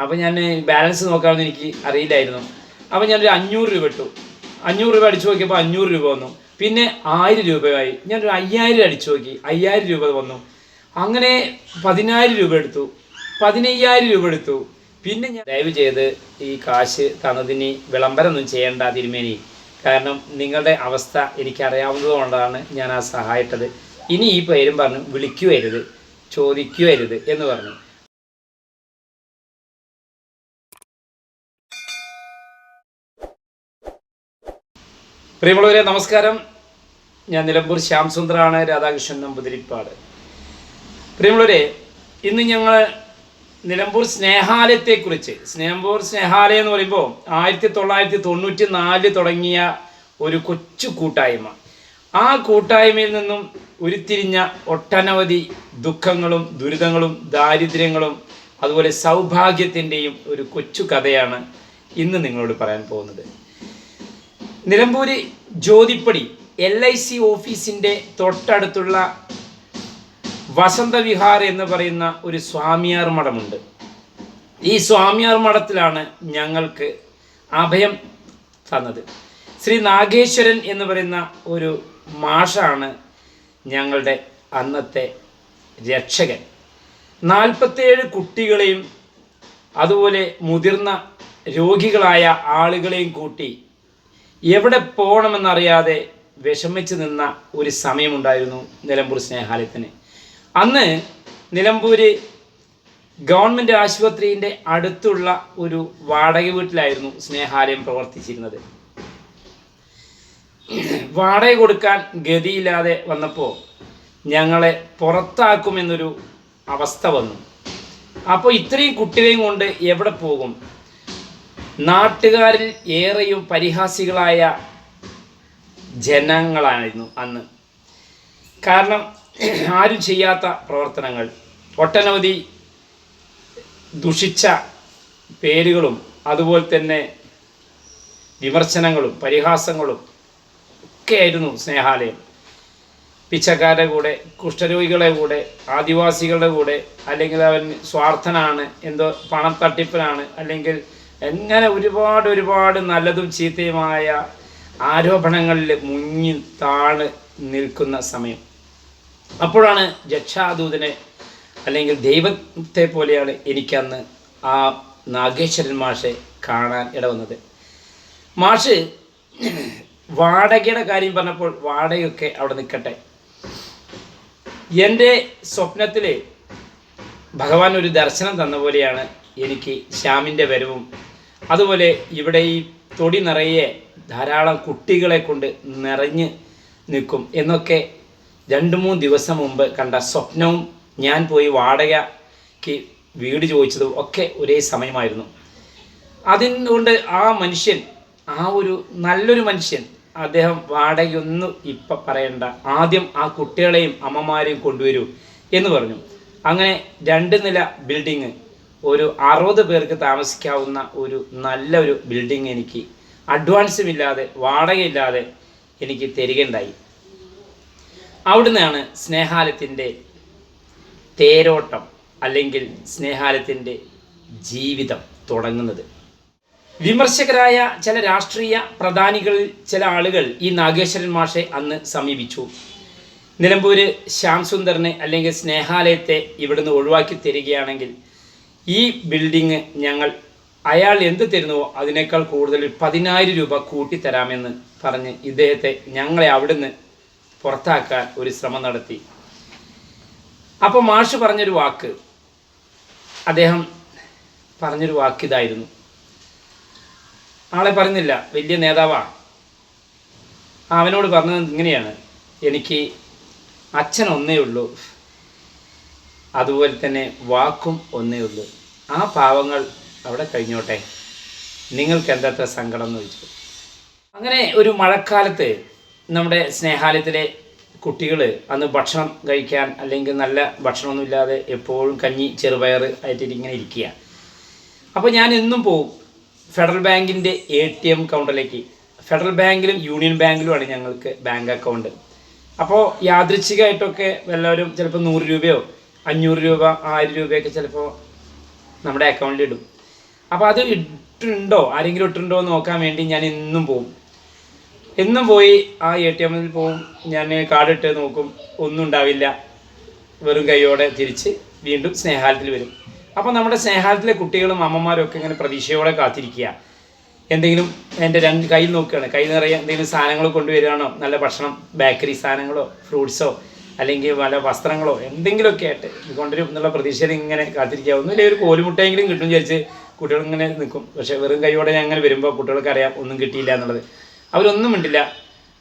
അപ്പോൾ ഞാൻ ബാലൻസ് നോക്കാമെന്ന് എനിക്ക് അറിയില്ലായിരുന്നു. അപ്പോൾ ഞാനൊരു അഞ്ഞൂറ് രൂപ ഇട്ടു. അഞ്ഞൂറ് രൂപ അടിച്ചു നോക്കിയപ്പോൾ അഞ്ഞൂറ് രൂപ വന്നു. പിന്നെ ആയിരം രൂപയായി. ഞാനൊരു അയ്യായിരം അടിച്ചു നോക്കി. അയ്യായിരം രൂപ വന്നു. അങ്ങനെ പതിനായിരം രൂപ എടുത്തു. പതിനയ്യായിരം രൂപ എടുത്തു. പിന്നെ ഞാൻ ദയവ് ചെയ്ത് ഈ കാശ് തന്നതിന് വിളംബരമൊന്നും ചെയ്യേണ്ട തിരുമേനി. കാരണം നിങ്ങളുടെ അവസ്ഥ എനിക്കറിയാവുന്നതുകൊണ്ടാണ് ഞാൻ ആ സഹായിട്ടത്. ഇനി ഈ പേരും പറഞ്ഞു വിളിക്കുവരുത് ചോദിക്കുവരുത് എന്ന് പറഞ്ഞു. പ്രിയമുള്ളവരെ നമസ്കാരം. ഞാൻ നിലമ്പൂർ ശ്യാം സുന്ദറാണ് രാധാകൃഷ്ണൻ നമ്പൂതിരിപ്പാട്. പ്രിയമുള്ളവരെ ഇന്ന് ഞങ്ങൾ നിലമ്പൂർ സ്നേഹാലയത്തെക്കുറിച്ച് നിലമ്പൂർ സ്നേഹാലയം എന്ന് പറയുമ്പോൾ ആയിരത്തി തൊള്ളായിരത്തി തൊണ്ണൂറ്റി നാലിൽ തുടങ്ങിയ ഒരു കൊച്ചു കൂട്ടായ്മ. ആ കൂട്ടായ്മയിൽ നിന്നും ഉരുത്തിരിഞ്ഞ ഒട്ടനവധി ദുഃഖങ്ങളും ദുരിതങ്ങളും ദാരിദ്ര്യങ്ങളും അതുപോലെ സൗഭാഗ്യത്തിന്റെയും ഒരു കൊച്ചു കഥയാണ് ഇന്ന് നിങ്ങളോട് പറയാൻ പോകുന്നത്. Nilambur Jyothippadi L I C ഓഫീസിന്റെ തൊട്ടടുത്തുള്ള വസന്തവിഹാർ എന്ന് പറയുന്ന ഒരു സ്വാമിയാർ മഠമുണ്ട്. ഈ സ്വാമിയാർ മഠത്തിലാണ് ഞങ്ങൾക്ക് അഭയം തന്നത്. ശ്രീ നാഗേശ്വരൻ എന്ന് പറയുന്ന ഒരു മാഷാണ് ഞങ്ങളുടെ അന്നത്തെ രക്ഷകൻ. നാൽപ്പത്തേഴ് കുട്ടികളെയും അതുപോലെ മുതിർന്ന രോഗികളായ ആളുകളെയും കൂട്ടി എവിടെ പോകണമെന്നറിയാതെ വിഷമിച്ച് നിന്ന ഒരു സമയമുണ്ടായിരുന്നു നിലമ്പൂർ സ്നേഹാലയത്തിന്. അന്ന് നിലമ്പൂര് ഗവൺമെന്റ് ആശുപത്രിന്റെ അടുത്തുള്ള ഒരു വാടക വീട്ടിലായിരുന്നു സ്നേഹാലയം പ്രവർത്തിച്ചിരുന്നത്. വാടക കൊടുക്കാൻ ഗതിയില്ലാതെ വന്നപ്പോൾ ഞങ്ങളെ പുറത്താക്കുമെന്നൊരു അവസ്ഥ വന്നു. അപ്പോൾ ഇത്രയും കുട്ടികളെയും കൊണ്ട് എവിടെ പോകും? നാട്ടുകാരിൽ ഏറെയും പരിഹാസികളായ ജനങ്ങളായിരുന്നു അന്ന്. കാരണം ആരും ചെയ്യാത്ത പ്രവർത്തനങ്ങൾ ഒട്ടനവധി ദുഷിച്ച പേരുകളും അതുപോലെ തന്നെ വിമർശനങ്ങളും പരിഹാസങ്ങളും ഒക്കെയായിരുന്നു സ്നേഹാലയം. പിച്ചക്കാരുടെ കൂടെ കുഷ്ഠരോഗികളെ കൂടെ ആദിവാസികളുടെ കൂടെ അല്ലെങ്കിൽ അവൻ സ്വാർത്ഥനാണ് എന്തോ പണം തട്ടിപ്പനാണ് അല്ലെങ്കിൽ എങ്ങനെ ഒരുപാട് ഒരുപാട് നല്ലതും ചീത്തയുമായ ആരോപണങ്ങളിൽ മുങ്ങി താണ് നിൽക്കുന്ന സമയം. അപ്പോഴാണ് രക്ഷാദൂതനെ അല്ലെങ്കിൽ ദൈവത്തെ പോലെയാണ് എനിക്കന്ന് ആ നാഗേശ്വരൻ മാഷെ കാണാൻ ഇടവന്നത്. മാഷ് വാടകയുടെ കാര്യം പറഞ്ഞപ്പോൾ വാടകയൊക്കെ അവിടെ നിൽക്കട്ടെ. എന്റെ സ്വപ്നത്തിൽ ഭഗവാൻ ഒരു ദർശനം തന്ന പോലെയാണ് എനിക്ക് ശ്യാമിന്റെ വരവും അതുപോലെ ഇവിടെ ഈ തൊടി നിറയെ ധാരാളം കുട്ടികളെ കൊണ്ട് നിറഞ്ഞ് നിൽക്കും. എന്നൊക്കെ രണ്ട് മൂന്ന് ദിവസം മുമ്പ് കണ്ട സ്വപ്നവും ഞാൻ പോയി വാടകയ്ക്ക് വീട് ചോദിച്ചതും ഒക്കെ ഒരേ സമയമായിരുന്നു. അതുകൊണ്ട് ആ മനുഷ്യൻ ആ ഒരു നല്ലൊരു മനുഷ്യൻ അദ്ദേഹം വാടകയൊന്നും ഇപ്പം പറയണ്ട. ആദ്യം ആ കുട്ടികളെയും അമ്മമാരെയും കൊണ്ടുവരൂ എന്ന് പറഞ്ഞു. അങ്ങനെ രണ്ട് നില ബിൽഡിങ് ഒരു അറുപത് പേർക്ക് താമസിക്കാവുന്ന ഒരു നല്ലൊരു ബിൽഡിങ് എനിക്ക് അഡ്വാൻസും ഇല്ലാതെ വാടകയില്ലാതെ എനിക്ക് തരികയുണ്ടായി. അവിടുന്നാണ് സ്നേഹാലത്തിന്റെ തേരോട്ടം അല്ലെങ്കിൽ സ്നേഹാലത്തിന്റെ ജീവിതം തുടങ്ങുന്നത്. വിമർശകരായ ചില രാഷ്ട്രീയ പ്രധാനികളിൽ ചില ആളുകൾ ഈ നാഗേശ്വരൻ മാഷെ അന്ന് സമീപിച്ചു. നിലമ്പൂര് ശ്യാം സുന്ദറിനെ അല്ലെങ്കിൽ സ്നേഹാലയത്തെ ഇവിടുന്ന് ഒഴിവാക്കി തരികയാണെങ്കിൽ ഈ ബിൽഡിങ് ഞങ്ങൾ അയാൾ എന്ത് തരുന്നുവോ അതിനേക്കാൾ കൂടുതൽ പതിനായിരം രൂപ കൂട്ടിത്തരാമെന്ന് പറഞ്ഞ് ഇദ്ദേഹത്തെ ഞങ്ങളെ അവിടുന്ന് പുറത്താക്കാൻ ഒരു ശ്രമം നടത്തി. അപ്പോൾ മാഷ് പറഞ്ഞൊരു വാക്ക്. അദ്ദേഹം പറഞ്ഞൊരു വാക്ക് ഇതായിരുന്നു. ആളെ പറഞ്ഞില്ല വലിയ നേതാവാ. അവനോട് പറഞ്ഞത് ഇങ്ങനെയാണ്. എനിക്ക് അച്ഛൻ ഒന്നേ ഉള്ളൂ. അതുപോലെ തന്നെ വാക്കും ഒന്നേ ഉള്ളൂ. ആ പാവങ്ങൾ അവിടെ കഴിഞ്ഞോട്ടെ? നിങ്ങൾക്ക് എന്തത്ര സങ്കടം എന്ന് ചോദിച്ചു. അങ്ങനെ ഒരു മഴക്കാലത്ത് നമ്മുടെ സ്നേഹാലയത്തിലെ കുട്ടികൾ അന്ന് ഭക്ഷണം കഴിക്കാൻ അല്ലെങ്കിൽ നല്ല ഭക്ഷണമൊന്നുമില്ലാതെ എപ്പോഴും കഞ്ഞി ചെറുപയർ ആയിട്ട് ഇങ്ങനെ ഇരിക്കുക. അപ്പോൾ ഞാൻ എന്നും പോവും ഫെഡറൽ ബാങ്കിന്റെ എ ടി എം കൗണ്ടറിലേക്ക്. ഫെഡറൽ ബാങ്കിലും യൂണിയൻ ബാങ്കിലുമാണ് ഞങ്ങൾക്ക് ബാങ്ക് അക്കൗണ്ട്. അപ്പോൾ യാദൃച്ഛികമായിട്ടൊക്കെ എല്ലാവരും ചിലപ്പോൾ നൂറ് രൂപയോ അഞ്ഞൂറ് രൂപ ആയിരം രൂപയൊക്കെ ചിലപ്പോൾ നമ്മുടെ അക്കൗണ്ടിൽ ഇടും. അപ്പോൾ അത് ഇട്ടിട്ടുണ്ടോ? ആരെങ്കിലും ഇട്ടിട്ടുണ്ടോ എന്ന് നോക്കാൻ വേണ്ടി ഞാൻ എന്നും പോകും എന്നും പോയി ആ എ ടി എമ്മിൽ പോവും. ഞാൻ കാർഡ് ഇട്ട് നോക്കും. ഒന്നും ഉണ്ടാവില്ല. വെറും കൈയോടെ തിരിച്ച് വീണ്ടും സ്നേഹാലത്തിൽ വരും. അപ്പോൾ നമ്മുടെ സ്നേഹാലത്തിലെ കുട്ടികളും അമ്മമാരും ഒക്കെ ഇങ്ങനെ പ്രതീക്ഷയോടെ കാത്തിരിക്കുക. എന്തെങ്കിലും എന്റെ രണ്ട് കയ്യിൽ നോക്കുകയാണ്. കൈ നിറയെ എന്തെങ്കിലും സാധനങ്ങൾ കൊണ്ടുവരികയാണോ? നല്ല ഭക്ഷണം ബേക്കറി സാധനങ്ങളോ ഫ്രൂട്ട്സോ അല്ലെങ്കിൽ വല്ല വസ്ത്രങ്ങളോ എന്തെങ്കിലുമൊക്കെ ആയിട്ട് കൊണ്ടുവരും എന്നുള്ള പ്രതീക്ഷയിൽ ഇങ്ങനെ കാത്തിരിക്കാവുന്നു. അല്ലെങ്കിൽ ഒരു കോലുമുട്ടയെങ്കിലും കിട്ടും വിചാരിച്ച് കുട്ടികൾ ഇങ്ങനെ നിൽക്കും. പക്ഷേ വെറും കൈയോടെ ഞാൻ അങ്ങനെ വരുമ്പോൾ കുട്ടികൾക്ക് അറിയാം ഒന്നും കിട്ടിയില്ല എന്നുള്ളത്. അവരൊന്നും ഉണ്ടില്ല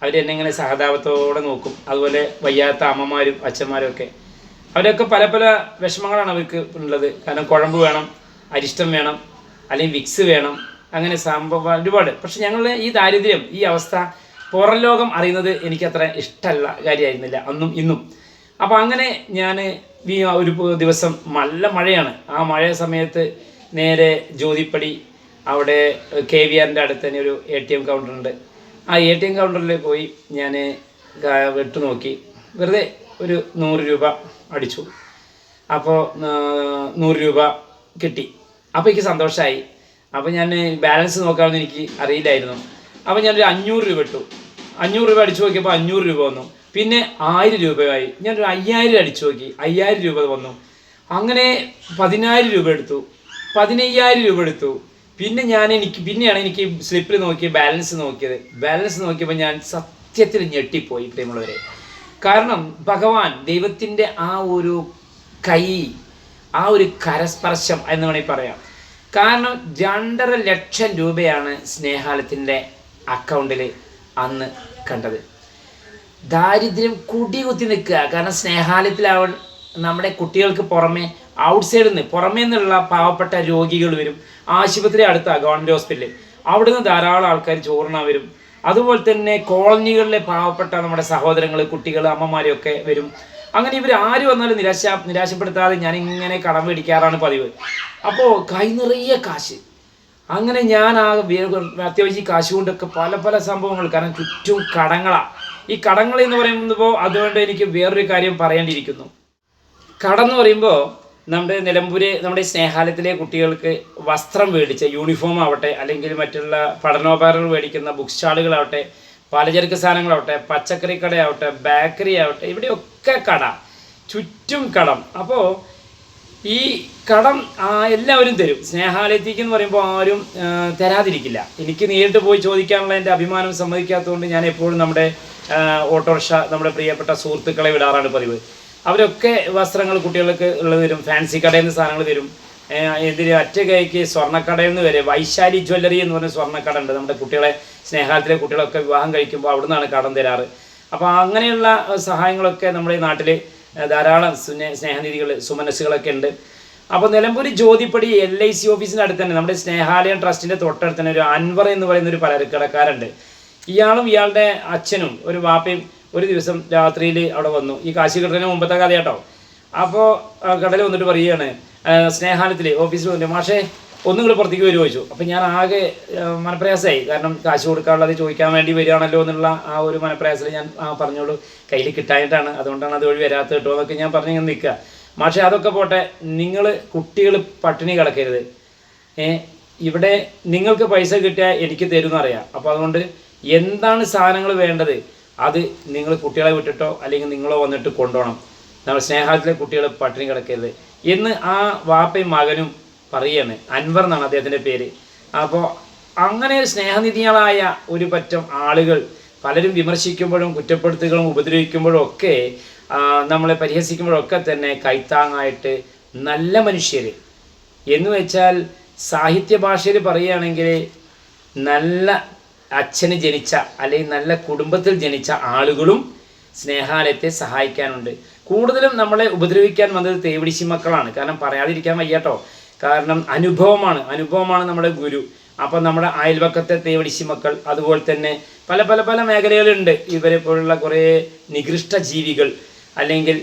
അവർ എന്നെ ഇങ്ങനെ സഹതാപത്തോടെ നോക്കും. അതുപോലെ വയ്യാത്ത അമ്മമാരും അച്ഛന്മാരും ഒക്കെ. അവരൊക്കെ പല പല വിഷമങ്ങളാണ് അവർക്ക് ഉള്ളത്. കാരണം കുഴമ്പ് വേണം അരിഷ്ടം വേണം അല്ലെങ്കിൽ വിക്സ് വേണം. അങ്ങനെ സംഭവം ഒരുപാട്. പക്ഷെ ഞങ്ങളുടെ ഈ ദാരിദ്ര്യം ഈ അവസ്ഥ പുറം ലോകം അറിയുന്നത് എനിക്കത്ര ഇഷ്ടമല്ല കാര്യമായിരുന്നില്ല അന്നും ഇന്നും. അപ്പോൾ അങ്ങനെ ഞാൻ ഒരു ദിവസം നല്ല മഴയാണ്. ആ മഴ സമയത്ത് നേരെ ജ്യോതിപ്പടി അവിടെ കെ വി ആറിന്റെ അടുത്ത് തന്നെ ഒരു എ ടി എം കൗണ്ടറുണ്ട്. ആ എ ടി എം കൗണ്ടറിൽ പോയി ഞാൻ വെട്ടു നോക്കി. വെറുതെ ഒരു നൂറ് രൂപ അടിച്ചു. അപ്പോൾ നൂറ് രൂപ കിട്ടി. അപ്പോൾ എനിക്ക് സന്തോഷമായി അപ്പോൾ ഞാൻ ബാലൻസ് നോക്കാമെന്ന് എനിക്ക് അറിയില്ലായിരുന്നു. അപ്പോൾ ഞാനൊരു അഞ്ഞൂറ് രൂപ ഇട്ടു. അഞ്ഞൂറ് രൂപ അടിച്ചു നോക്കിയപ്പോൾ അഞ്ഞൂറ് രൂപ വന്നു. പിന്നെ ആയിരം രൂപയായി. ഞാനൊരു അയ്യായിരം അടിച്ചു നോക്കി. അയ്യായിരം രൂപ വന്നു. അങ്ങനെ പതിനായിരം രൂപ എടുത്തു. പതിനയ്യായിരം രൂപ എടുത്തു. പിന്നെ ഞാൻ എനിക്ക് പിന്നെയാണ് എനിക്ക് സ്ലിപ്പിൽ നോക്കി ബാലൻസ് നോക്കിയത്. ബാലൻസ് നോക്കിയപ്പോൾ ഞാൻ സത്യത്തിൽ ഞെട്ടിപ്പോയി പ്രിയമുള്ളവരെ. കാരണം ഭഗവാൻ ദൈവത്തിന്റെ ആ ഒരു കൈ ആ ഒരു കരസ്പർശം എന്ന് വേണമെങ്കിൽ പറയാം. കാരണം രണ്ടര ലക്ഷം രൂപയാണ് സ്നേഹാലത്തിന്റെ അക്കൗണ്ടിൽ അന്ന് കണ്ടത്. ദാരിദ്ര്യം കുടി കുത്തി നിൽക്കുക. കാരണം സ്നേഹാലയത്തിൽ സ്നേഹാലയത്തിലാവൺ നമ്മുടെ കുട്ടികൾക്ക് പുറമെ ഔട്ട്സൈഡിൽ നിന്ന് പുറമേ നിന്നുള്ള പാവപ്പെട്ട രോഗികൾ വരും. ആശുപത്രി അടുത്ത ഗവൺമെന്റ് ഹോസ്പിറ്റലിൽ അവിടെ നിന്ന് ധാരാളം ആൾക്കാർ ചോറിനാൻ വരും. അതുപോലെ തന്നെ കോളനികളിലെ പാവപ്പെട്ട നമ്മുടെ സഹോദരങ്ങൾ കുട്ടികൾ അമ്മമാരെയൊക്കെ വരും. അങ്ങനെ ഇവർ ആര് വന്നാലും നിരാശ നിരാശപ്പെടുത്താതെ ഞാൻ ഇങ്ങനെ കടം മേടിക്കാറാണ് പതിവ്. അപ്പോൾ കൈ നിറയെ കാശ്. അങ്ങനെ ഞാൻ ആ അത്യാവശ്യം കാശ് കൊണ്ടൊക്കെ പല പല സംഭവങ്ങൾ. കാരണം ചുറ്റും കടങ്ങളാണ് ഈ കടങ്ങൾ എന്ന് പറയുമ്പോൾ അതുകൊണ്ട് എനിക്ക് വേറൊരു കാര്യം പറയേണ്ടിയിരിക്കുന്നു. കടം എന്ന് പറയുമ്പോൾ നമ്മുടെ നിലമ്പൂര് നമ്മുടെ സ്നേഹാലയത്തിലെ കുട്ടികൾക്ക് വസ്ത്രം മേടിച്ച യൂണിഫോം ആവട്ടെ അല്ലെങ്കിൽ മറ്റുള്ള പഠനോപകരണങ്ങൾ മേടിക്കുന്ന ബുക്ക് സ്റ്റാളുകളാവട്ടെ പലചരക്ക് സാധനങ്ങളാവട്ടെ പച്ചക്കറി കടയാവട്ടെ ബേക്കറി ആവട്ടെ ഇവിടെയൊക്കെ കട. ചുറ്റും കടം. അപ്പോൾ ഈ കടം എല്ലാവരും തരും. സ്നേഹാലയത്തേക്ക് എന്ന് പറയുമ്പോൾ ആരും തരാതിരിക്കില്ല. എനിക്ക് നേരിട്ട് പോയി ചോദിക്കാനുള്ള എന്റെ അഭിമാനം സമ്മതിക്കാത്തതുകൊണ്ട് ഞാൻ എപ്പോഴും നമ്മുടെ ഓട്ടോറിക്ഷ നമ്മുടെ പ്രിയപ്പെട്ട സുഹൃത്തുക്കളെ വിടാറാണ് പതിവ്. അവരൊക്കെ വസ്ത്രങ്ങൾ കുട്ടികൾക്ക് ഉള്ളത് തരും ഫാൻസി കടയിൽ നിന്ന് സാധനങ്ങൾ തരും. എതിരെ എന്തിന് ഒറ്റ കൈക്ക് സ്വർണക്കടയിൽ നിന്ന് വരെ വൈശാലി ജ്വല്ലറി എന്ന് പറഞ്ഞ സ്വർണക്കട ഉണ്ട്. നമ്മുടെ കുട്ടികളെ സ്നേഹാലയത്തിലെ കുട്ടികളൊക്കെ വിവാഹം കഴിക്കുമ്പോൾ അവിടെ നിന്നാണ് കടം തരാറ്. അപ്പോൾ അങ്ങനെയുള്ള സഹായങ്ങളൊക്കെ നമ്മുടെ നാട്ടിൽ ധാരാളം സ്നേ സ്നേഹനിധികൾ സുമനസ്സുകളൊക്കെ ഉണ്ട്. അപ്പോൾ Nilambur Jyothippadi L I C ഓഫീസിന്റെ അടുത്ത് തന്നെ നമ്മുടെ സ്നേഹാലയം ട്രസ്റ്റിന്റെ തൊട്ടടുത്ത് തന്നെ ഒരു അൻവർ എന്ന് പറയുന്ന ഒരു പലചരക്കടക്കാരുണ്ട് ഇയാളും ഇയാളുടെ അച്ഛനും ഒരു വാപ്പയും ഒരു ദിവസം രാത്രിയിൽ അവിടെ വന്നു. ഈ കാശി കടലിന് മുമ്പത്തെ കഥയാട്ടോ. അപ്പോൾ കടൽ വന്നിട്ട് പറയുകയാണ് സ്നേഹാലയത്തിൽ ഓഫീസിൽ വന്നിട്ട് മാഷേ ഒന്നും കൂടെ പുറത്തേക്ക് വരുമോ ചോദിച്ചു. അപ്പം ഞാൻ ആകെ മനപ്രയാസമായി. കാരണം കാശ് കൊടുക്കാനുള്ളത് ചോദിക്കാൻ വേണ്ടി വരികയാണല്ലോ എന്നുള്ള ആ ഒരു മനപ്രയാസത്തിൽ ഞാൻ പറഞ്ഞോളൂ. കയ്യിൽ കിട്ടായിട്ടാണ് അതുകൊണ്ടാണ് അത് വഴി വരാത്ത കേട്ടോ എന്നൊക്കെ ഞാൻ പറഞ്ഞു ഇങ്ങനെ നിൽക്കുക. പക്ഷേ അതൊക്കെ പോട്ടെ. നിങ്ങൾ കുട്ടികൾ പട്ടിണി കിടക്കരുത്. ഇവിടെ നിങ്ങൾക്ക് പൈസ കിട്ടിയാൽ എനിക്ക് തരും അറിയാം. അപ്പോൾ അതുകൊണ്ട് എന്താണ് സാധനങ്ങൾ വേണ്ടത്? അത് നിങ്ങൾ കുട്ടികളെ വിട്ടിട്ടോ അല്ലെങ്കിൽ നിങ്ങളോ വന്നിട്ട് കൊണ്ടുപോകണം. നമ്മൾ സ്നേഹത്തിലെ കുട്ടികൾ പട്ടിണി കിടക്കരുത്. എന്ന് ആ വാപ്പയും മകനും പറയാണ്. അൻവർ എന്നാണ് അദ്ദേഹത്തിന്റെ പേര്. അപ്പോൾ അങ്ങനെ സ്നേഹനിധികളായ ഒരു പറ്റം ആളുകൾ പലരും വിമർശിക്കുമ്പോഴും കുറ്റപ്പെടുത്തുകളും ഉപദ്രവിക്കുമ്പോഴും ഒക്കെ നമ്മളെ പരിഹസിക്കുമ്പോഴൊക്കെ തന്നെ കൈത്താങ്ങായിട്ട് നല്ല മനുഷ്യർ എന്ന് വെച്ചാൽ സാഹിത്യ ഭാഷയിൽ പറയുകയാണെങ്കിൽ നല്ല അച്ഛന് ജനിച്ച അല്ലെങ്കിൽ നല്ല കുടുംബത്തിൽ ജനിച്ച ആളുകളും സ്നേഹാലയത്തെ സഹായിക്കാനുണ്ട്. കൂടുതലും നമ്മളെ ഉപദ്രവിക്കാൻ വന്നത് തേവിടിശി മക്കളാണ്. കാരണം പറയാതിരിക്കാൻ വയ്യാട്ടോ. കാരണം അനുഭവമാണ്. അനുഭവമാണ് നമ്മുടെ ഗുരു. അപ്പം നമ്മുടെ അയൽവക്കത്തെ തേവടിശി മക്കൾ അതുപോലെ തന്നെ പല പല പല മേഖലകളുണ്ട് ഇവരെ പോലുള്ള കുറേ നികൃഷ്ട ജീവികൾ അല്ലെങ്കിൽ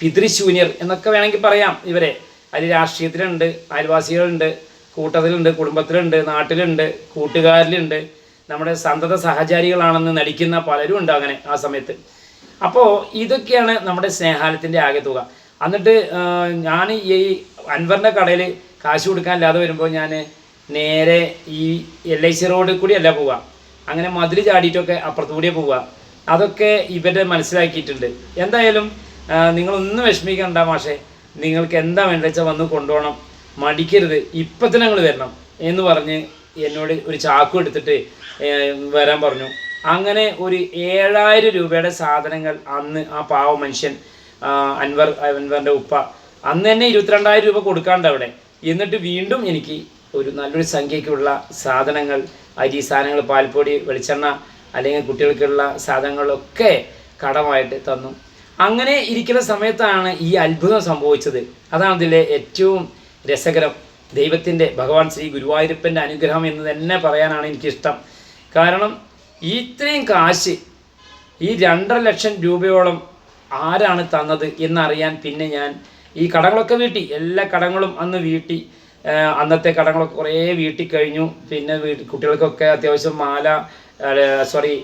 പിതൃശൂന്യർ എന്നൊക്കെ വേണമെങ്കിൽ പറയാം ഇവരെ. അതിൽ രാഷ്ട്രീയത്തിലുണ്ട് അയൽവാസികളുണ്ട് കൂട്ടത്തിലുണ്ട് കുടുംബത്തിലുണ്ട് നാട്ടിലുണ്ട് കൂട്ടുകാരിലുണ്ട്. നമ്മുടെ സന്തത സഹചാരികളാണെന്ന് നടിക്കുന്ന പലരും ഉണ്ട് അങ്ങനെ ആ സമയത്ത്. അപ്പോൾ ഇതൊക്കെയാണ് നമ്മുടെ സ്നേഹാലത്തിന്റെ ആകെ തുക എന്നിട്ട് ഞാൻ ഈ അൻവറിന്റെ കടയിൽ കാശ് കൊടുക്കാനില്ലാതെ വരുമ്പോൾ ഞാൻ നേരെ ഈ എൽ ഐ സി റോഡിൽ കൂടി അല്ല പോവുക അങ്ങനെ മതിൽ ചാടിയിട്ടൊക്കെ അപ്പുറത്തു കൂടിയേ പോവുക അതൊക്കെ ഇവരെ മനസ്സിലാക്കിയിട്ടുണ്ട്. എന്തായാലും നിങ്ങളൊന്നും വിഷമിക്കണ്ട മാഷേ. നിങ്ങൾക്ക് എന്താ വേണ്ടത് വെച്ചാൽ വന്ന് കൊണ്ടുപോകണം. മടിക്കരുത്. ഇപ്പം തന്നെ നിങ്ങൾ വരണം എന്ന് പറഞ്ഞ് എന്നോട് ഒരു ചാക്കു എടുത്തിട്ട് വരാൻ പറഞ്ഞു. അങ്ങനെ ഒരു ഏഴായിരം രൂപയുടെ സാധനങ്ങൾ അന്ന് ആ പാവ മനുഷ്യൻ അൻവർ അൻവറിന്റെ ഉപ്പ അന്ന് തന്നെ ഇരുപത്തിരണ്ടായിരം രൂപ കൊടുക്കാണ്ട് അവിടെ. എന്നിട്ട് വീണ്ടും എനിക്ക് ഒരു നല്ലൊരു സംഖ്യയ്ക്കുള്ള സാധനങ്ങൾ അരി സാധനങ്ങൾ പാൽപ്പൊടി വെളിച്ചെണ്ണ അല്ലെങ്കിൽ കുട്ടികൾക്കുള്ള സാധനങ്ങളൊക്കെ കടമായിട്ട് തന്നു. അങ്ങനെ ഇരിക്കുന്ന സമയത്താണ് ഈ അത്ഭുതം സംഭവിച്ചത്. അതാണ് ഇതിലെ ഏറ്റവും രസകരം. ദൈവത്തിന്റെ ഭഗവാൻ ശ്രീ ഗുരുവായൂരപ്പന്റെ അനുഗ്രഹം എന്ന് തന്നെ പറയാനാണ് എനിക്കിഷ്ടം. കാരണം ഇത്രയും കാശ് ഈ രണ്ടര ലക്ഷം രൂപയോളം ആരാണ് തന്നത് എന്നറിയാൻ പിന്നെ ഞാൻ ഈ കടങ്ങളൊക്കെ വീട്ടി. എല്ലാ കടങ്ങളും അന്ന് വീട്ടി. അന്നത്തെ കടങ്ങളൊക്കെ കുറേ വീട്ടി കഴിഞ്ഞു. പിന്നെ കുട്ടികൾക്കൊക്കെ അത്യാവശ്യം മാല സോറി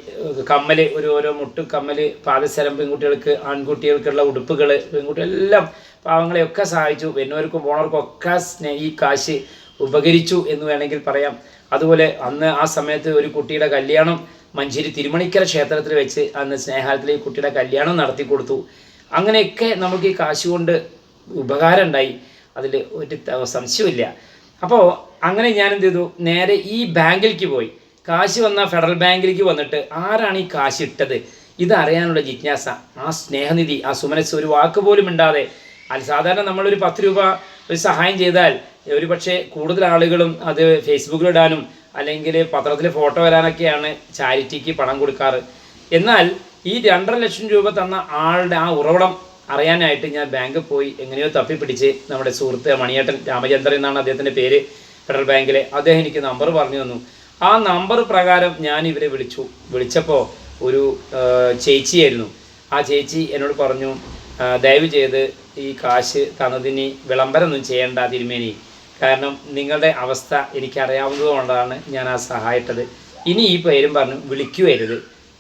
കമ്മൽ ഒരു ഓരോ മുട്ട് കമ്മൽ പാദസരം പെൺകുട്ടികൾക്ക് ആൺകുട്ടികൾക്കുള്ള ഉടുപ്പുകൾ പെൺകുട്ടികളെല്ലാം പാവങ്ങളെയൊക്കെ സഹായിച്ചു. വരുന്നവർക്കും പോണവർക്കും ഒക്കെ ഈ കാശ് ഉപകരിച്ചു എന്ന് വേണമെങ്കിൽ പറയാം. അതുപോലെ അന്ന് ആ സമയത്ത് ഒരു കുട്ടിയുടെ കല്യാണം മഞ്ചേരി തിരുമണിക്കര ക്ഷേത്രത്തിൽ വെച്ച് അന്ന് സ്നേഹാലത്തിൽ കുട്ടിയുടെ കല്യാണം നടത്തി കൊടുത്തു അങ്ങനെയൊക്കെ നമുക്ക് ഈ കാശ് കൊണ്ട് ഉപകാരം ഉണ്ടായി അതിൽ ഒരു സംശയമില്ല അപ്പോൾ അങ്ങനെ ഞാൻ എന്ത് ചെയ്തു? നേരെ ഈ ബാങ്കിലേക്ക് പോയി. കാശ് വന്ന ഫെഡറൽ ബാങ്കിലേക്ക് വന്നിട്ട് ആരാണ് ഈ കാശ് ഇട്ടത്? ഇതറിയാനുള്ള ജിജ്ഞാസ ആ സ്നേഹനിധി ആ സുമനസ് ഒരു വാക്ക് പോലും ഇണ്ടാതെ. അത് സാധാരണ നമ്മളൊരു പത്ത് രൂപ ഒരു സഹായം ചെയ്താൽ ഒരു പക്ഷേ കൂടുതൽ ആളുകളും അത് ഫേസ്ബുക്കിലിടാനും അല്ലെങ്കിൽ പത്രത്തിൽ ഫോട്ടോ വരാനൊക്കെയാണ് ചാരിറ്റിക്ക് പണം കൊടുക്കാറ്. എന്നാൽ ഈ രണ്ടര ലക്ഷം രൂപ തന്ന ആളുടെ ആ ഉറവിടം അറിയാനായിട്ട് ഞാൻ ബാങ്കിൽ പോയി എങ്ങനെയോ തപ്പിപ്പിടിച്ച് നമ്മുടെ സുഹൃത്ത് മണിയേട്ടൻ രാമചന്ദ്രൻ എന്നാണ് അദ്ദേഹത്തിന്റെ പേര് ഫെഡറൽ ബാങ്കിലെ. അദ്ദേഹം എനിക്ക് നമ്പർ പറഞ്ഞു തന്നു. ആ നമ്പർ പ്രകാരം ഞാൻ ഇവരെ വിളിച്ചു. വിളിച്ചപ്പോൾ ഒരു ചേച്ചിയായിരുന്നു. ആ ചേച്ചി എന്നോട് പറഞ്ഞു ദയവ് ചെയ്ത് ഈ കാശ് തന്നതിന് വിളംബരമൊന്നും ചെയ്യേണ്ട തിരുമേനി. കാരണം നിങ്ങളുടെ അവസ്ഥ എനിക്കറിയാവുന്നതുകൊണ്ടാണ് ഞാൻ ആ സഹായിട്ടത്. ഇനി ഈ പേരും പറഞ്ഞു വിളിക്കുവരുത്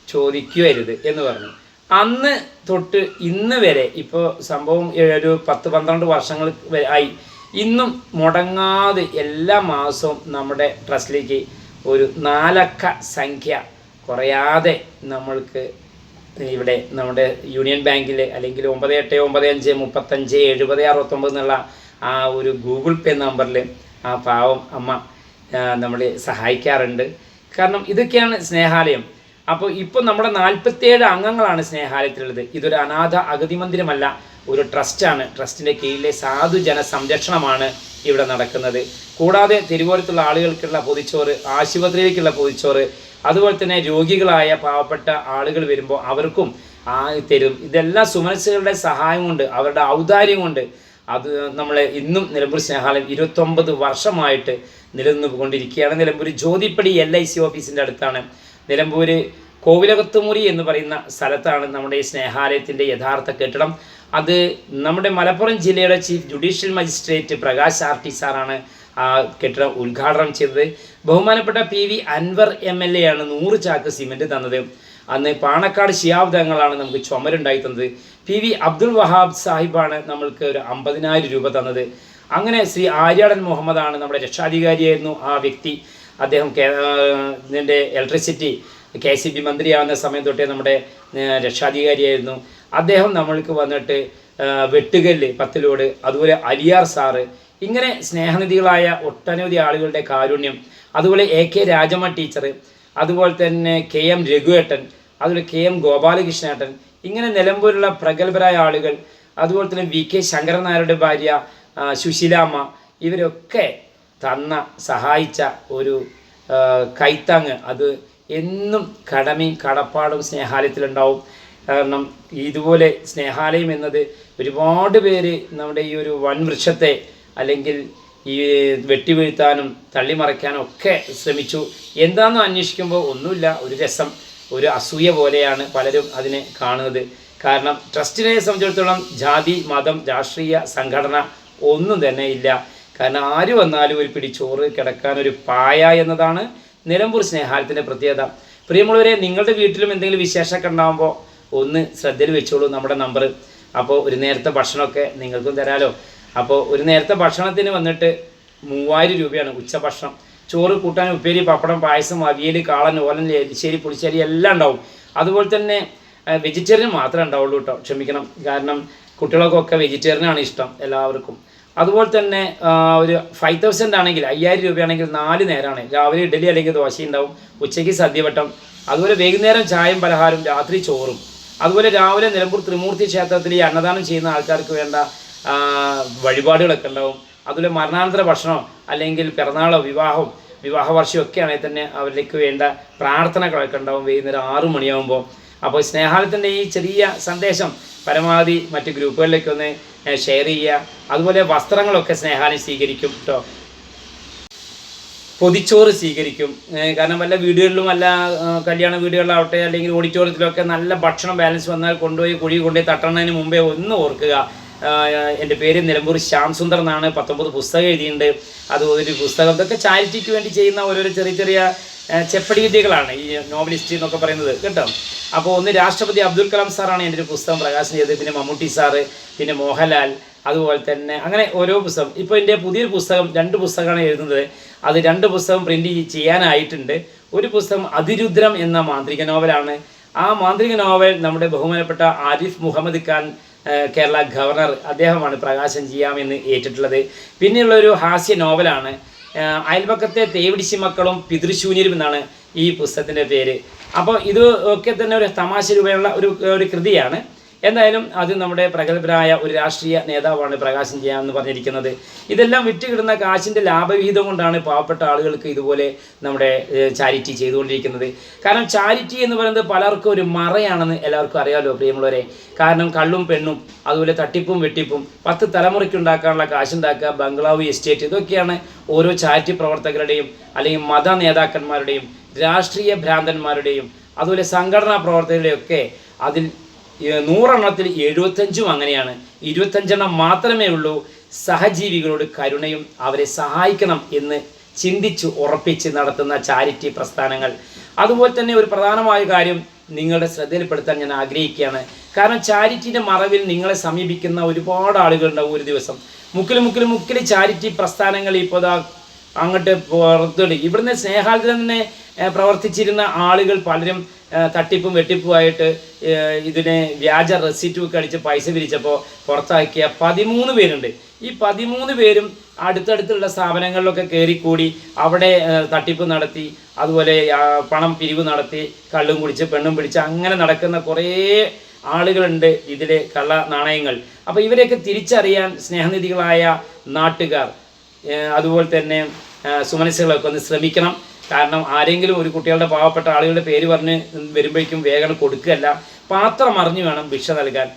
ചോദിക്കുവരുത് എന്ന് പറഞ്ഞു. അന്ന് തൊട്ട് ഇന്ന് വരെ ഇപ്പോൾ സംഭവം ഒരു പത്ത് പന്ത്രണ്ട് വർഷങ്ങൾ ആയി. ഇന്നും മുടങ്ങാതെ എല്ലാ മാസവും നമ്മുടെ ട്രസ്റ്റിലേക്ക് ഒരു നാലക്ക സംഖ്യ കുറയാതെ നമ്മൾക്ക് ഇവിടെ നമ്മുടെ യൂണിയൻ ബാങ്കിൽ അല്ലെങ്കിൽ ഒമ്പത് എട്ട് ഒമ്പത് അഞ്ച് മുപ്പത്തഞ്ച് എഴുപത് അറുപത്തൊമ്പത് എന്നുള്ള ആ ഒരു ഗൂഗിൾ പേ നമ്പറിൽ ആ പാവം അമ്മ നമ്മളെ സഹായിക്കാറുണ്ട്. കാരണം ഇതൊക്കെയാണ് സ്നേഹാലയം. അപ്പോൾ ഇപ്പോൾ നമ്മുടെ നാൽപ്പത്തേഴ് അംഗങ്ങളാണ് സ്നേഹാലയത്തിലുള്ളത്. ഇതൊരു അനാഥ അഗതി മന്ദിരമല്ല ഒരു ട്രസ്റ്റാണ് ട്രസ്റ്റിന്റെ കീഴിലെ സാധുജന സംരക്ഷണമാണ് ഇവിടെ നടക്കുന്നത്. കൂടാതെ തിരുവോരത്തുള്ള ആളുകൾക്കുള്ള പൊതിച്ചോറ് ആശുപത്രിയിലേക്കുള്ള പൊതിച്ചോറ് അതുപോലെ തന്നെ രോഗികളായ പാവപ്പെട്ട ആളുകൾ വരുമ്പോൾ അവർക്കും തരും. ഇതെല്ലാം സുമനസ്സുകളുടെ സഹായം കൊണ്ട് അവരുടെ ഔദാര്യം കൊണ്ട് അത് നമ്മൾ ഇന്നും നിലമ്പൂർ സ്നേഹാലയം ഇരുപത്തൊമ്പത് വർഷമായിട്ട് നിലനിന്ന് കൊണ്ടിരിക്കുകയാണ് Nilambur Jyothippadi L I C ഓഫീസിന്റെ അടുത്താണ്. നിലമ്പൂർ കോവിലകത്തുമുറി എന്ന് പറയുന്ന സ്ഥലത്താണ് നമ്മുടെ ഈ സ്നേഹാലയത്തിന്റെ യഥാർത്ഥ കെട്ടിടം. അത് നമ്മുടെ മലപ്പുറം ജില്ലയുടെ chief judicial magistrate Prakash R T സാറാണ് ആ കെട്ടിടം ഉദ്ഘാടനം ചെയ്തത്. ബഹുമാനപ്പെട്ട P V Anvar M L A ആണ് നൂറ് ചാക്ക് സിമെന്റ് തന്നത്. അന്ന് പാണക്കാട് ഷിയാബ് തങ്ങളാണ് നമുക്ക് ചുമരുണ്ടായി തന്നത്. പി വി അബ്ദുൾ വഹാബ് സാഹിബാണ് നമ്മൾക്ക് ഒരു അമ്പതിനായിരം രൂപ തന്നത്. അങ്ങനെ ശ്രീ ആര്യാടൻ മുഹമ്മദാണ് നമ്മുടെ രക്ഷാധികാരിയായിരുന്നു ആ വ്യക്തി. അദ്ദേഹം ഇതിന്റെ ഇലക്ട്രിസിറ്റി കെ സി ബി മന്ത്രിയാവുന്ന സമയം തൊട്ടേ നമ്മുടെ രക്ഷാധികാരിയായിരുന്നു. അദ്ദേഹം നമ്മൾക്ക് വന്നിട്ട് വെട്ടുകല്ല് പത്തിലോട് അതുപോലെ അലിയാർ സാറ് ഇങ്ങനെ സ്നേഹനിധികളായ ഒട്ടനവധി ആളുകളുടെ കാരുണ്യം അതുപോലെ എ കെ രാജമ്മ ടീച്ചർ അതുപോലെ തന്നെ കെ എം രഘുവേട്ടൻ അതുപോലെ കെ എം ഗോപാലകൃഷ്ണേട്ടൻ ഇങ്ങനെ നിലമ്പൂരിലുള്ള പ്രഗത്ഭരായ ആളുകൾ അതുപോലെ തന്നെ വി കെ ശങ്കരനായരുടെ ഭാര്യ സുശീലാമ്മ ഇവരൊക്കെ തന്ന സഹായിച്ച ഒരു കൈത്തങ്ങ്. അത് എന്നും കടമയും കടപ്പാടും സ്നേഹാലയത്തിലുണ്ടാവും. കാരണം ഇതുപോലെ സ്നേഹാലയം എന്നത് ഒരുപാട് പേര് നമ്മുടെ ഈ ഒരു വൻവൃക്ഷത്തെ അല്ലെങ്കിൽ ഈ വെട്ടിവീഴ്ത്താനും തള്ളിമറയ്ക്കാനും ഒക്കെ ശ്രമിച്ചു. എന്താണെന്ന് അന്വേഷിക്കുമ്പോൾ ഒന്നുമില്ല. ഒരു രസം ഒരു അസൂയ പോലെയാണ് പലരും അതിനെ കാണുന്നത്. കാരണം ട്രസ്റ്റിനെ സംബന്ധിച്ചിടത്തോളം ജാതി മതം രാഷ്ട്രീയ സംഘടന ഒന്നും തന്നെ ഇല്ല. കാരണം ആര് വന്നാലും ഒരു പിടി ചോറ് കിടക്കാൻ ഒരു പായ എന്നതാണ് നിലമ്പൂർ സ്നേഹാലത്തിന്റെ പ്രത്യേകത. പ്രിയമുള്ളവരെ നിങ്ങളുടെ വീട്ടിലും എന്തെങ്കിലും വിശേഷമൊക്കെ ഉണ്ടാകുമ്പോൾ ഒന്ന് ശ്രദ്ധയിൽ വെച്ചോളൂ നമ്മുടെ നമ്പർ. അപ്പോൾ ഒരു നേരത്തെ ഭക്ഷണമൊക്കെ നിങ്ങൾക്കും തരാലോ. അപ്പോൾ ഒരു നേരത്തെ ഭക്ഷണത്തിന് വന്നിട്ട് മൂവായിരം രൂപയാണ് ഉച്ചഭക്ഷണം. ചോറ് കൂട്ടാൻ ഉപ്പേരി പപ്പടം പായസം അവിയൽ കാളൻ ഓലൻ എരിശ്ശേരി പുളിശ്ശേരി എല്ലാം ഉണ്ടാവും. അതുപോലെ തന്നെ വെജിറ്റേറിയൻ മാത്രമേ ഉണ്ടാവുള്ളൂ കേട്ടോ ക്ഷമിക്കണം. കാരണം കുട്ടികൾക്കൊക്കെ വെജിറ്റേറിയനാണ് ഇഷ്ടം എല്ലാവർക്കും. അതുപോലെ തന്നെ ഒരു ഫൈവ് തൗസൻഡ് ആണെങ്കിൽ അയ്യായിരം രൂപയാണെങ്കിൽ നാല് നേരമാണ് രാവിലെ ഇഡലി അല്ലെങ്കിൽ ദോശ ഉണ്ടാവും. ഉച്ചയ്ക്ക് സദ്യവട്ടം. അതുപോലെ വൈകുന്നേരം ചായയും പലഹാരവും രാത്രി ചോറും. അതുപോലെ രാവിലെ നിലമ്പൂർ ത്രിമൂർത്തി ക്ഷേത്രത്തിൽ ഈ അന്നദാനം ചെയ്യുന്ന ആൾക്കാർക്ക് വേണ്ട വഴിപാടുകളൊക്കെ ഉണ്ടാവും. അതുപോലെ മരണാനന്തര ഭക്ഷണം അല്ലെങ്കിൽ പിറന്നാളോ വിവാഹം വിവാഹ വർഷമൊക്കെ ആണെങ്കിൽ തന്നെ അവരിലേക്ക് വേണ്ട പ്രാർത്ഥനകളൊക്കെ ഉണ്ടാവും. വൈകുന്നേരം ആറു മണിയാകുമ്പോൾ അപ്പോൾ സ്നേഹാലത്തിന്റെ ഈ ചെറിയ സന്ദേശം പരമാവധി മറ്റ് ഗ്രൂപ്പുകളിലേക്ക് ഒന്ന് ഷെയർ ചെയ്യുക. അതുപോലെ വസ്ത്രങ്ങളൊക്കെ സ്നേഹാലയം സ്വീകരിക്കും കേട്ടോ പൊതിച്ചോറ് സ്വീകരിക്കും. കാരണം വല്ല വീടുകളിലും വല്ല കല്യാണ വീടുകളിലാവട്ടെ അല്ലെങ്കിൽ ഓഡിറ്റോറിയത്തിലൊക്കെ നല്ല ഭക്ഷണം ബാലൻസ് വന്നാൽ കൊണ്ടുപോയി കുഴി കൊണ്ടുപോയി തട്ടണതിന് മുമ്പേ ഒന്ന് ഓർക്കുക. എന്റെ പേര് നിലമ്പൂർ ശ്യാം സുന്ദർ എന്നാണ്. പത്തൊമ്പത് പുസ്തകം എഴുതിയിട്ടുണ്ട്. അത് ഒരു പുസ്തകം. ഇതൊക്കെ ചാരിറ്റിക്ക് വേണ്ടി ചെയ്യുന്ന ഓരോരോ ചെറിയ ചെറിയ ചെപ്പടി വിദ്യകളാണ് ഈ നോവലിസ്റ്റ് എന്നൊക്കെ പറയുന്നത്. കേട്ടോ? അപ്പോൾ ഒന്ന് രാഷ്ട്രപതി അബ്ദുൽ കലാം സാറാണ് എന്റെ ഒരു പുസ്തകം പ്രകാശനം ചെയ്തത്. പിന്നെ മമ്മൂട്ടി സാറ് പിന്നെ മോഹൻലാൽ അതുപോലെ തന്നെ അങ്ങനെ ഓരോ പുസ്തകം. ഇപ്പോൾ എന്റെ പുതിയൊരു പുസ്തകം രണ്ട് പുസ്തകമാണ് എഴുതുന്നത്. അത് രണ്ട് പുസ്തകം പ്രിന്റ് ചെയ്യാനായിട്ടുണ്ട്. ഒരു പുസ്തകം അതിരുദ്രം എന്ന മാന്ത്രിക നോവലാണ്. ആ മാന്ത്രിക നോവൽ നമ്മുടെ ബഹുമാനപ്പെട്ട ആരിഫ് മുഹമ്മദ് ഖാൻ കേരള ഗവർണർ അദ്ദേഹമാണ് പ്രകാശം ചെയ്യാമെന്ന് ഏറ്റിട്ടുള്ളത്. പിന്നെയുള്ള ഒരു ഹാസ്യ നോവലാണ് അയൽപക്കത്തെ തേവിടിശി മക്കളും പിതൃശൂന്യരും എന്നാണ് ഈ പുസ്തകത്തിന്റെ പേര്. അപ്പോൾ ഇത് ഒക്കെ തന്നെ ഒരു തമാശ രൂപയുള്ള ഒരു ഒരു കൃതിയാണ്. എന്തായാലും അത് നമ്മുടെ പ്രഗത്ഭരായ ഒരു രാഷ്ട്രീയ നേതാവാണ് പ്രകാശം ചെയ്യാമെന്ന് പറഞ്ഞിരിക്കുന്നത്. ഇതെല്ലാം വിറ്റ് കിട്ടുന്ന കാശിന്റെ ലാഭവിഹിതം കൊണ്ടാണ് പാവപ്പെട്ട ആളുകൾക്ക് ഇതുപോലെ നമ്മുടെ ചാരിറ്റി ചെയ്തുകൊണ്ടിരിക്കുന്നത്. കാരണം ചാരിറ്റി എന്ന് പറയുന്നത് പലർക്കും ഒരു മറയാണെന്ന് എല്ലാവർക്കും അറിയാമല്ലോ പ്രിയമുള്ളവരെ. കാരണം കള്ളും പെണ്ണും അതുപോലെ തട്ടിപ്പും വെട്ടിപ്പും പത്ത് തലമുറയ്ക്ക് ഉണ്ടാക്കാനുള്ള കാശുണ്ടാക്കുക ബംഗ്ലാവ് എസ്റ്റേറ്റ് ഇതൊക്കെയാണ് ഓരോ ചാരിറ്റി പ്രവർത്തകരുടെയും അല്ലെങ്കിൽ മത നേതാക്കന്മാരുടെയും രാഷ്ട്രീയ ഭ്രാന്തന്മാരുടെയും അതുപോലെ സംഘടനാ പ്രവർത്തകരുടെയും ഒക്കെ അതിൽ നൂറെണ്ണത്തിൽ എഴുപത്തഞ്ചും അങ്ങനെയാണ്. ഇരുപത്തഞ്ചെണ്ണം മാത്രമേ ഉള്ളൂ. സഹജീവികളോട് കരുണയും അവരെ സഹായിക്കണം എന്ന് ചിന്തിച്ച് ഉറപ്പിച്ച് നടത്തുന്ന ചാരിറ്റി പ്രസ്ഥാനങ്ങൾ. അതുപോലെ തന്നെ ഒരു പ്രധാനമായ കാര്യം നിങ്ങളുടെ ശ്രദ്ധയിൽപ്പെടുത്താൻ ഞാൻ ആഗ്രഹിക്കുകയാണ്. കാരണം ചാരിറ്റിയുടെ മറവിൽ നിങ്ങളെ സമീപിക്കുന്ന ഒരുപാട് ആളുകൾ ഉണ്ടാവും ഒരു ദിവസം. മുക്കിൽ മുക്കിൽ മുക്കിൽ ചാരിറ്റി പ്രസ്ഥാനങ്ങൾ ഇപ്പോൾ അങ്ങോട്ട് പുറത്തുണ്ട് ഇവിടുന്ന് സ്നേഹാദ്രം തന്നെ പ്രവർത്തിച്ചിരുന്ന ആളുകൾ പലരും തട്ടിപ്പും വെട്ടിപ്പുമായിട്ട് ഇതിനെ വ്യാജ റെസിറ്റും അടിച്ച് പൈസ പിരിച്ചപ്പോൾ പുറത്താക്കിയ പതിമൂന്ന് പേരുണ്ട്. ഈ പതിമൂന്ന് പേരും അടുത്തടുത്തുള്ള സ്ഥാപനങ്ങളിലൊക്കെ കയറിക്കൂടി അവിടെ തട്ടിപ്പ് നടത്തി അതുപോലെ പണം പിരിവ് നടത്തി കള്ളും കുടിച്ച് പെണ്ണും പിടിച്ച് അങ്ങനെ നടക്കുന്ന കുറേ ആളുകളുണ്ട് ഇതിലെ കള്ള നാണയങ്ങൾ. അപ്പോൾ ഇവരെയൊക്കെ തിരിച്ചറിയാൻ സ്നേഹനിധികളായ നാട്ടുകാർ അതുപോലെ തന്നെ സുമനസ്സുകളൊക്കെ ഒന്ന് ശ്രമിക്കണം. കാരണം ആരെങ്കിലും ഒരു കുട്ടികളുടെ പാവപ്പെട്ട ആളുകളുടെ പേര് പറഞ്ഞ് വരുമ്പോഴേക്കും വേഗം കൊടുക്കുകയല്ല. പാത്രം അറിഞ്ഞു വേണം ഭിക്ഷ നൽകാൻ.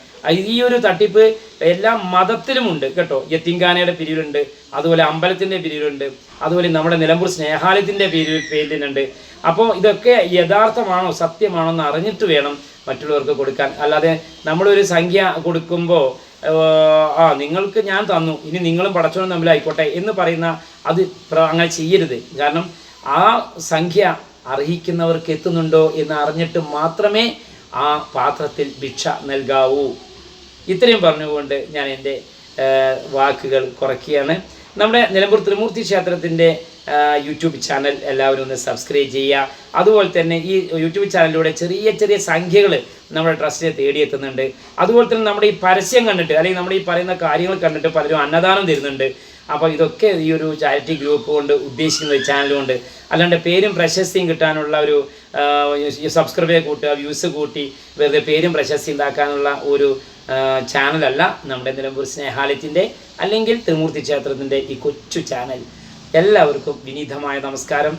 ഈ ഒരു തട്ടിപ്പ് എല്ലാ മതത്തിലുമുണ്ട് കേട്ടോ. യത്തിങ്കാനയുടെ പിരിവിലുണ്ട് അതുപോലെ അമ്പലത്തിന്റെ പിരിവിലുണ്ട് അതുപോലെ നമ്മുടെ നിലമ്പൂർ സ്നേഹാലയത്തിന്റെ പേരിൽ പേരിലുണ്ട്. അപ്പോൾ ഇതൊക്കെ യഥാർത്ഥമാണോ സത്യമാണോ എന്ന് അറിഞ്ഞിട്ട് വേണം മറ്റുള്ളവർക്ക് കൊടുക്കാൻ. അല്ലാതെ നമ്മളൊരു സംഖ്യ കൊടുക്കുമ്പോൾ ആ നിങ്ങൾക്ക് ഞാൻ തന്നു ഇനി നിങ്ങളും പടച്ചോനും തമ്മിലായിക്കോട്ടെ എന്ന് പറയുന്ന അത് അങ്ങനെ ചെയ്യരുത്. കാരണം ആ സംഖ്യ അർഹിക്കുന്നവർക്ക് എത്തുന്നുണ്ടോ എന്ന് അറിഞ്ഞിട്ട് മാത്രമേ ആ പാത്രത്തിൽ ഭിക്ഷ നൽകാവൂ. ഇത്രയും പറഞ്ഞുകൊണ്ട് ഞാൻ എന്റെ വാക്കുകൾ കുറയ്ക്കുകയാണ്. നമ്മുടെ നിലമ്പൂർ ത്രിമൂർത്തി ക്ഷേത്രത്തിന്റെ യൂട്യൂബ് ചാനൽ എല്ലാവരും ഒന്ന് സബ്സ്ക്രൈബ് ചെയ്യുക. അതുപോലെ തന്നെ ഈ യൂട്യൂബ് ചാനലിലൂടെ ചെറിയ ചെറിയ സംഖ്യകൾ നമ്മുടെ ട്രസ്റ്റിനെ തേടിയെത്തുന്നുണ്ട്. അതുപോലെ തന്നെ നമ്മുടെ ഈ പരസ്യം കണ്ടിട്ട് അല്ലെങ്കിൽ നമ്മുടെ ഈ പറയുന്ന കാര്യങ്ങൾ കണ്ടിട്ട് പലരും അന്നദാനം തരുന്നുണ്ട്. അപ്പോൾ ഇതൊക്കെ ഈ ഒരു ചാരിറ്റി ഗ്രൂപ്പ് കൊണ്ട് ഉദ്ദേശിക്കുന്ന ഒരു ചാനൽ കൊണ്ട്. അല്ലാണ്ട് പേരും പ്രശസ്തിയും കിട്ടാനുള്ള ഒരു സബ്സ്ക്രൈബ് കൂട്ടുക വ്യൂസ് കൂട്ടി വെറുതെ പേരും പ്രശസ്തി ഉണ്ടാക്കാനുള്ള ഒരു ചാനലല്ല നമ്മുടെ നിലമ്പൂർ സ്നേഹാലയത്തിന്റെ അല്ലെങ്കിൽ ത്രിമൂർത്തി ക്ഷേത്രത്തിന്റെ ഈ കൊച്ചു ചാനൽ എല്ലാവർക്കും വിനീതമായ നമസ്കാരം.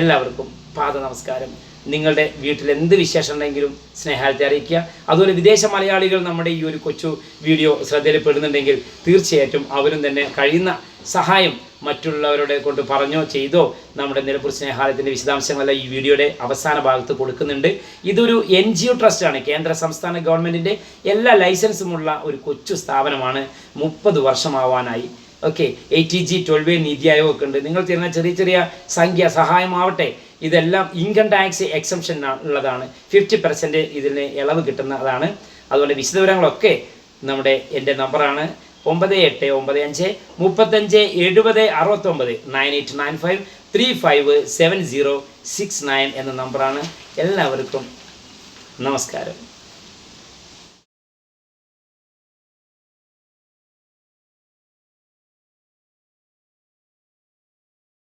എല്ലാവർക്കും പാദ നമസ്കാരം നിങ്ങളുടെ വീട്ടിൽ എന്ത് വിശേഷം ഉണ്ടെങ്കിലും സ്നേഹാലത്തെ അറിയിക്കുക. അതുപോലെ വിദേശ മലയാളികൾ നമ്മുടെ ഈ ഒരു കൊച്ചു വീഡിയോ ശ്രദ്ധയിൽപ്പെടുന്നുണ്ടെങ്കിൽ തീർച്ചയായിട്ടും അവരും തന്നെ കഴിയുന്ന സഹായം മറ്റുള്ളവരുടെ കൊണ്ട് പറഞ്ഞോ ചെയ്തോ നമ്മുടെ നിലമ്പൂർ സ്നേഹാലയത്തിന്റെ വിശദാംശങ്ങളെല്ലാം ഈ വീഡിയോയുടെ അവസാന ഭാഗത്ത് കൊടുക്കുന്നുണ്ട്. ഇതൊരു എൻ ജി ഒ ട്രസ്റ്റാണ് കേന്ദ്ര സംസ്ഥാന ഗവൺമെന്റിന്റെ എല്ലാ ലൈസൻസുമുള്ള ഒരു കൊച്ചു സ്ഥാപനമാണ്. മുപ്പത് വർഷമാവാനായി. Okay A T G twelve Niti ആയോഗമൊക്കെ ഉണ്ട്. നിങ്ങൾ തരുന്ന ചെറിയ ചെറിയ സംഖ്യ സഹായമാവട്ടെ. ഇതെല്ലാം ഇൻകം ടാക്സ് എക്സംഷൻ ഉള്ളതാണ്. ഫിഫ്റ്റി പെർസെന്റ് ഇതിന് ഇളവ് കിട്ടുന്നതാണ്. അതുപോലെ വിശദവിവരങ്ങളൊക്കെ നമ്മുടെ എന്റെ നമ്പറാണ് ഒമ്പത് എട്ട് ഒമ്പത് അഞ്ച് മുപ്പത്തഞ്ച് എഴുപത് അറുപത്തൊമ്പത് nine eight nine five three five seven zero six nine എന്ന നമ്പറാണ് എല്ലാവർക്കും നമസ്കാരം.